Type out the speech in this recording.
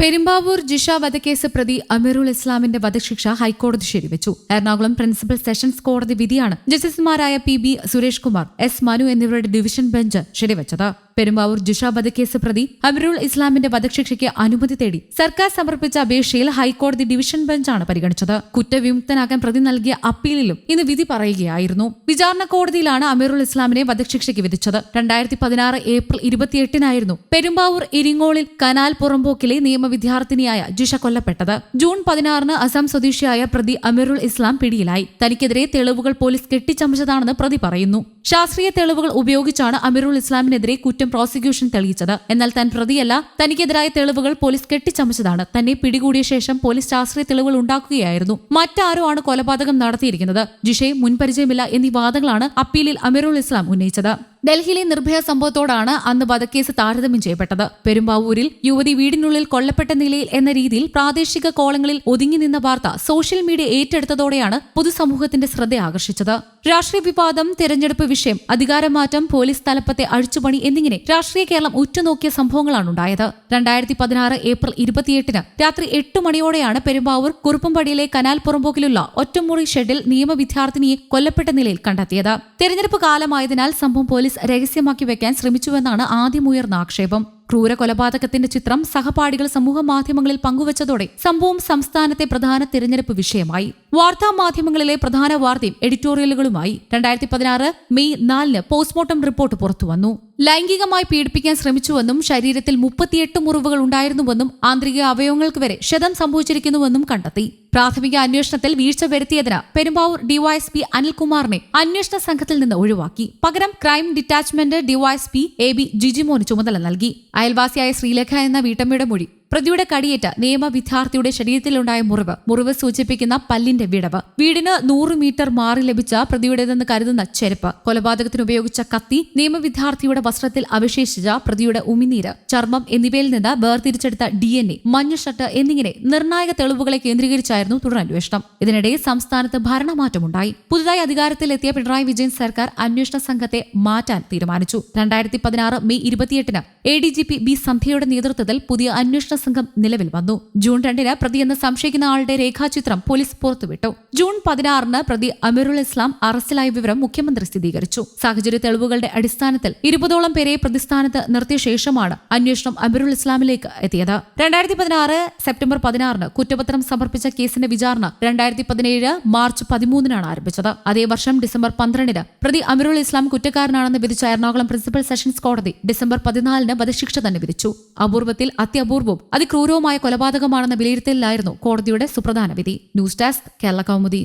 പെരുമ്പാവൂർ ജിഷ വധക്കേസ് പ്രതി അമീറുൽ ഇസ്ലാമിന്റെ വധശിക്ഷ ഹൈക്കോടതി ശരിവച്ചു. എറണാകുളം പ്രിൻസിപ്പൽ സെഷൻസ് കോടതി വിധിയാണ് ജസ്റ്റിസുമാരായ P B Suresh Kumar S Manu എന്നിവരുടെ ഡിവിഷൻ ബെഞ്ച് ശരിവെച്ചത്. പെരുമ്പാവൂർ ജിഷ വധക്കേസ് പ്രതി അമീറുൽ ഇസ്ലാമിന്റെ വധശിക്ഷയ്ക്ക് അനുമതി തേടി സർക്കാർ സമർപ്പിച്ച അപേക്ഷയിൽ ഹൈക്കോടതി ഡിവിഷൻ ബെഞ്ചാണ് പരിഗണിച്ചത്. കുറ്റവിമുക്തനാകാൻ പ്രതി നൽകിയ അപ്പീലിലും ഇന്ന് വിധി പറയുകയായിരുന്നു. വിചാരണ കോടതിയിലാണ് അമീറുൽ ഇസ്ലാമിനെ വധശിക്ഷയ്ക്ക് വിധിച്ചത്. രണ്ടായിരത്തി പതിനാറ് ഏപ്രിൽ ഇരുപത്തിയെട്ടിനായിരുന്നു പെരുമ്പാവൂർ ഇരിങ്ങോളിൽ കനാൽ പുറമ്പോക്കിലെ നിയമ വിദ്യാർത്ഥിനിയായ ജിഷ കൊല്ലപ്പെട്ടത്. ജൂൺ പതിനാറിന് അസം സ്വദേശിയായ പ്രതി അമീറുൽ ഇസ്ലാം പിടിയിലായി. തനിക്കെതിരെ തെളിവുകൾ പോലീസ് കെട്ടിച്ചമച്ചതാണെന്ന് പ്രതി പറയുന്നു. ശാസ്ത്രീയ തെളിവുകൾ ഉപയോഗിച്ചാണ് അമീറുൽ ഇസ്ലാമിനെതിരെ കുറ്റം പ്രോസിക്യൂഷൻ തെളിയിച്ചത്. എന്നാൽ താൻ പ്രതിയല്ല തനിക്കെതിരായ തെളിവുകൾ പോലീസ് കെട്ടിച്ചമച്ചതാണ്. തന്നെ പിടികൂടിയ ശേഷം പോലീസ് ശാസ്ത്രീയ തെളിവുകൾ ഉണ്ടാക്കുകയായിരുന്നു. മറ്റാരോ ആണ് കൊലപാതകം നടത്തിയിരിക്കുന്നത്. ജിഷയെ മുൻപരിചയമില്ല എന്നീ വാദങ്ങളാണ് അപ്പീലിൽ അമീറുൽ ഇസ്ലാം ഉന്നയിച്ചത്. ഡൽഹിയിലെ നിർഭയ സംഭവത്തോടാണ് അന്ന് വധക്കേസ് താരതമ്യം ചെയ്യപ്പെട്ടത്. പെരുമ്പാവൂരിൽ യുവതി വീടിനുള്ളിൽ കൊല്ലപ്പെട്ട നിലയിൽ എന്ന രീതിയിൽ പ്രാദേശിക കോളങ്ങളിൽ ഒതുങ്ങി നിന്ന വാർത്ത സോഷ്യൽ മീഡിയ ഏറ്റെടുത്തതോടെയാണ് പൊതുസമൂഹത്തിന്റെ ശ്രദ്ധ ആകർഷിച്ചത്. രാഷ്ട്രീയ വിവാദം തെരഞ്ഞെടുപ്പ് വിഷയം അധികാരമാറ്റം പോലീസ് തലപ്പത്തെ അഴിച്ചുപണി എന്നിങ്ങനെ രാഷ്ട്രീയ കേരളം ഉറ്റുനോക്കിയ സംഭവങ്ങളാണ് ഉണ്ടായത്. രണ്ടായിരത്തി പതിനാറ് ഏപ്രിൽ ഇരുപത്തിയെട്ടിന് രാത്രി എട്ട് മണിയോടെയാണ് പെരുമ്പാവൂർ കുറുപ്പംപടിയിലെ കനാൽ പുറമ്പോക്കിലുള്ള ഒറ്റമുറി ഷെഡിൽ നിയമ വിദ്യാർത്ഥിനിയെ കൊല്ലപ്പെട്ട നിലയിൽ കണ്ടെത്തിയത്. തെരഞ്ഞെടുപ്പ് കാലമായതിനാൽ സംഭവം പോലീസ് രഹസ്യമാക്കി വെക്കാൻ ശ്രമിച്ചുവെന്നാണ് ആദ്യമുയർന്ന ആക്ഷേപം. ക്രൂര കൊലപാതകത്തിന്റെ ചിത്രം സഹപാഠികൾ സമൂഹ മാധ്യമങ്ങളിൽ പങ്കുവച്ചതോടെ സംഭവം സംസ്ഥാനത്തെ പ്രധാന തിരഞ്ഞെടുപ്പ് വിഷയമായി. വാർത്താ മാധ്യമങ്ങളിലെ പ്രധാന വാർത്തയും എഡിറ്റോറിയലുകളുമായി രണ്ടായിരത്തി പതിനാറ് മെയ് നാലിന് പോസ്റ്റ്മോർട്ടം റിപ്പോർട്ട് പുറത്തുവന്നു. ലൈംഗികമായി പീഡിപ്പിക്കാൻ ശ്രമിച്ചുവെന്നും ശരീരത്തിൽ മുപ്പത്തിയെട്ട് മുറിവുകൾ ഉണ്ടായിരുന്നുവെന്നും ആന്തരിക അവയവങ്ങൾക്ക് വരെ ക്ഷതം സംഭവിച്ചിരിക്കുന്നുവെന്നും കണ്ടെത്തി. പ്രാഥമിക അന്വേഷണത്തിൽ വീഴ്ച വരുത്തിയതിന് പെരുമ്പാവൂർ ഡിവൈഎസ്പി അനിൽകുമാറിനെ അന്വേഷണ സംഘത്തിൽ നിന്ന് ഒഴിവാക്കി. പകരം crime detachment DYSP A B ജിജിമോന് ചുമതല നൽകി. അയൽവാസിയായ ശ്രീലേഖ എന്ന വീട്ടമ്മയുടെ മൊഴി. പ്രതിയുടെ കടിയേറ്റ നിയമ വിദ്യാർത്ഥിയുടെ ശരീരത്തിലുണ്ടായ മുറിവ് മുറിവ് സൂചിപ്പിക്കുന്ന പല്ലിന്റെ വിടവ്. വീടിന് നൂറ് മീറ്റർ മാറി ലഭിച്ച പ്രതിയുടേതെന്ന് കരുതുന്ന ചെരുപ്പ്. കൊലപാതകത്തിന് ഉപയോഗിച്ച കത്തി നിയമ വിദ്യാർത്ഥിയുടെ വസ്ത്രത്തിൽ അവശേഷിച്ച പ്രതിയുടെ ഉമിനീര്. ചർമ്മം എന്നിവയിൽ നിന്ന് വേർതിരിച്ചെടുത്ത ഡി എൻ എ മഞ്ഞ ഷർട്ട് എന്നിങ്ങനെ നിർണായക തെളിവുകളെ കേന്ദ്രീകരിച്ചായിരുന്നു തുടരന്വേഷണം. ഇതിനിടെ സംസ്ഥാനത്ത് ഭരണമാറ്റമുണ്ടായി. പുതുതായി അധികാരത്തിലെത്തിയ പിണറായി വിജയൻ സർക്കാർ അന്വേഷണ സംഘത്തെ മാറ്റാൻ തീരുമാനിച്ചു. രണ്ടായിരത്തി പതിനാറ് മെയ് ഇരുപത്തിയെട്ടിന് A D G P B സന്ധ്യയുടെ നേതൃത്വത്തിൽ പുതിയ അന്വേഷണ സംഘം നിലവിൽ വന്നു. ജൂൺ രണ്ടിന് പ്രതിയെന്ന് സംശയിക്കുന്ന ആളുടെ രേഖാചിത്രം പോലീസ് പുറത്തുവിട്ടു. ജൂൺ പതിനാറിന് പ്രതി അമീറുൽ ഇസ്ലാം അറസ്റ്റിലായ വിവരം മുഖ്യമന്ത്രി സ്ഥിരീകരിച്ചു. സാഹചര്യ തെളിവുകളുടെ അടിസ്ഥാനത്തിൽ ഇരുപതോളം പേരെ പ്രതിസ്ഥാനത്ത് നിർത്തിയ ശേഷമാണ് അന്വേഷണം അമീറുൽ ഇസ്ലാമിലേക്ക് എത്തിയത്. രണ്ടായിരത്തി പതിനാറ് സെപ്റ്റംബർ പതിനാറിന് കുറ്റപത്രം സമർപ്പിച്ച കേസിന്റെ വിചാരണ രണ്ടായിരത്തി പതിനേഴ് മാർച്ച് പതിമൂന്നിനാണ് ആരംഭിച്ചത്. അതേ വർഷം ഡിസംബർ പന്ത്രണ്ടിന് പ്രതി അമീറുൽ ഇസ്ലാം കുറ്റക്കാരനാണെന്ന് വിധിച്ച എറണാകുളം പ്രിൻസിപ്പൽ സെഷൻസ് കോടതി ഡിസംബർ പതിനാലിന് വധശിക്ഷ തന്നെ വിധിച്ചു. അപൂർവത്തിൽ അത്യപൂർവവും അതിക്രൂരവുമായ കൊലപാതകമാണെന്ന വിലയിരുത്തലിലായിരുന്നു കോടതിയുടെ സുപ്രധാന വിധി. News desk Kerala Kaumudi.